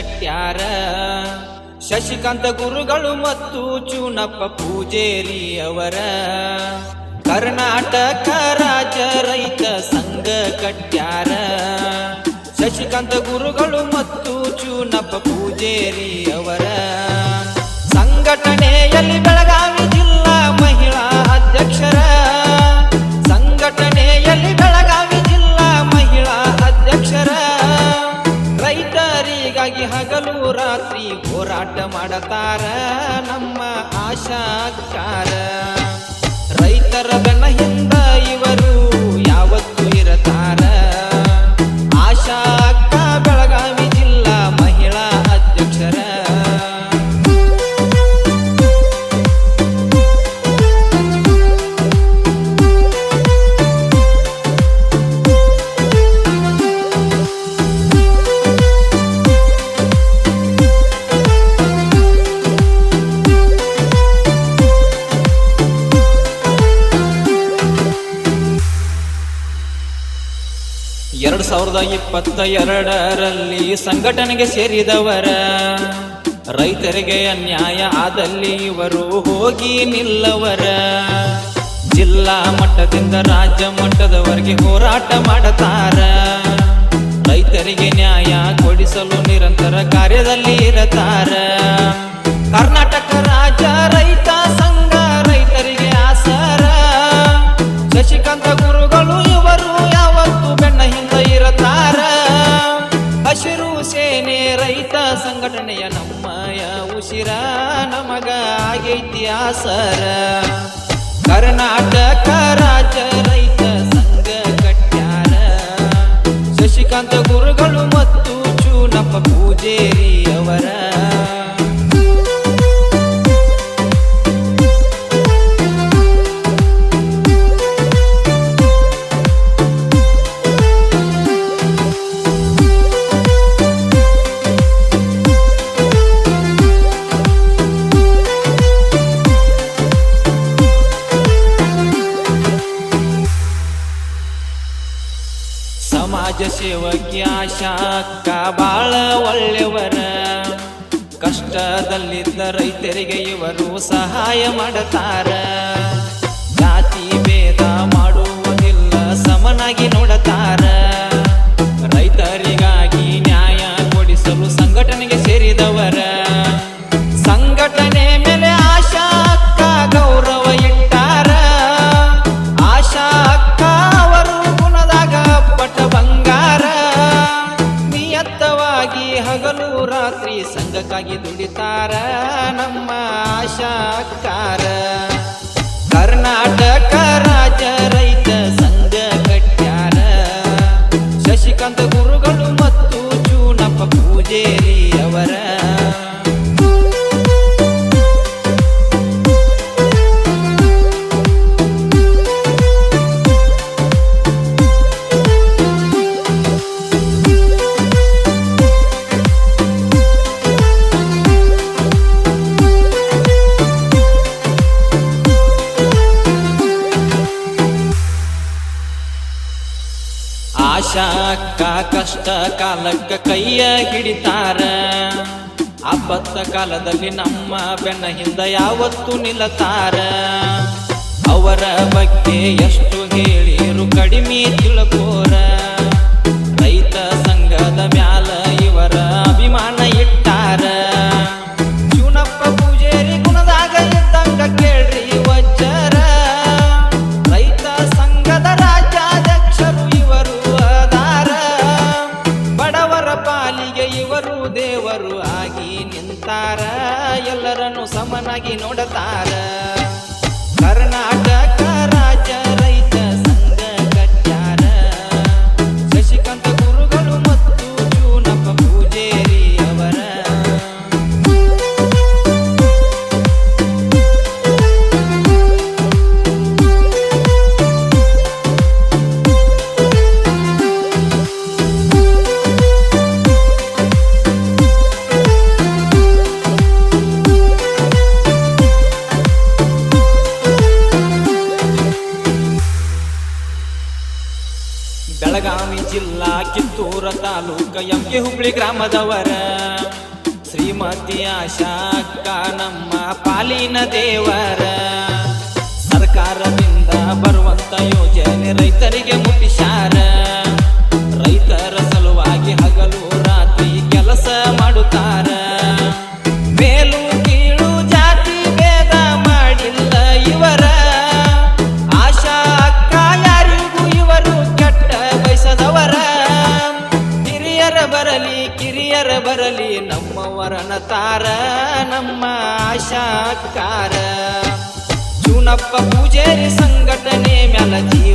ಕಟ್ಯಾರ ಶಶಿಕಾಂತ ಗುರುಗಳು ಮತ್ತು ಚೂನಪ್ಪ ಪೂಜೇರಿ ಅವರ ಕರ್ನಾಟಕ ರಾಜ ರೈತ ಸಂಘ ಕಟ್ಯಾರ. ಶಶಿಕಾಂತ ಗುರುಗಳು ಮತ್ತು ಚೂನಪ್ಪ ಪೂಜೇರಿ ಅವರ ಸಂಘಟನೆಯಲ್ಲಿ ಹೋರಾಟ ಮಾಡತಾರ ನಮ್ಮ ಆಶಾಕಾರ ಎರಡು ಸಾವಿರದ ಇಪ್ಪತ್ತ ಎರಡರಲ್ಲಿ ಸಂಘಟನೆಗೆ ಸೇರಿದವರ ರೈತರಿಗೆ ಅನ್ಯಾಯ ಆದಲ್ಲಿ ಇವರು ಹೋಗಿ ನಿಲ್ಲವರ. ಜಿಲ್ಲಾ ಮಟ್ಟದಿಂದ ರಾಜ್ಯ ಮಟ್ಟದವರೆಗೆ ಹೋರಾಟ ಮಾಡುತ್ತಾರ ರೈತರಿಗೆ ನ್ಯಾಯ ಕೊಡಿಸಲು ನಿರಂತರ ಕಾರ್ಯದಲ್ಲಿ ಇರತಾರ. ಕರ್ನಾಟಕ ರಾಜ್ಯ ರೈತ ಆಗೈತಿ ಆಸರ ಕರ್ನಾಟಕ ಸಮಾಜ ಸೇವಕಿ ಬಾಳ ಒಳ್ಳೆಯವರ. ಕಷ್ಟದಲ್ಲಿದ್ದ ರೈತರಿಗೆ ಇವರು ಸಹಾಯ ಮಾಡುತ್ತಾರ ಜಾತಿ ಭೇದ ಮಾಡುವುದಿಲ್ಲ ಸಮನಾಗಿ ನೋಡತಾರ ದುಡಿತಾರ ನಮ್ಮ ಆಶಾ ಆಶಾ ಕಷ್ಟ ಕಾಲಕ್ಕ ಕೈಯ ಹಿಡಿತಾರ. ಆಪತ್ತ ಕಾಲದಲ್ಲಿ ನಮ್ಮ ಬೆನ್ನ ಹಿಂದ ಯಾವತ್ತು ನಿಲ್ಲತಾರ. ಅವರ ಬಗ್ಗೆ ಎಷ್ಟು ಹೇಳಿರು ಕಡಿಮೆ ತಿಳ್ಕೋರ. ಎಲ್ಲರನ್ನು ಸಮನಾಗಿ ಕಿತ್ತೂರ ತಾಲೂಕ ಎಂಕೆ ಹುಬ್ಳಿ ಗ್ರಾಮದವರ. ಶ್ರೀಮತಿ ಆಶಾ ಅಕ್ಕ ನಮ್ಮ ಪಾಲಿನ ದೇವರ. ಸರ್ಕಾರದಿಂದ ಬರುವಂತ ಯೋಜನೆ ರೈತರಿಗೆ ಮುಟ್ಟಿಸಾರ ರೈತರ ಸಲುವಾಗಿ ಹಗಲು ಬರಲಿ ನಮ್ಮವರನ ತಾರ ನಮ್ಮ ಆಶಾಕಾರ ಜೂನಪ್ಪ ಪೂಜಾರಿ ಸಂಘಟನೆ ಮ್ಯಾಲ ಜೀವ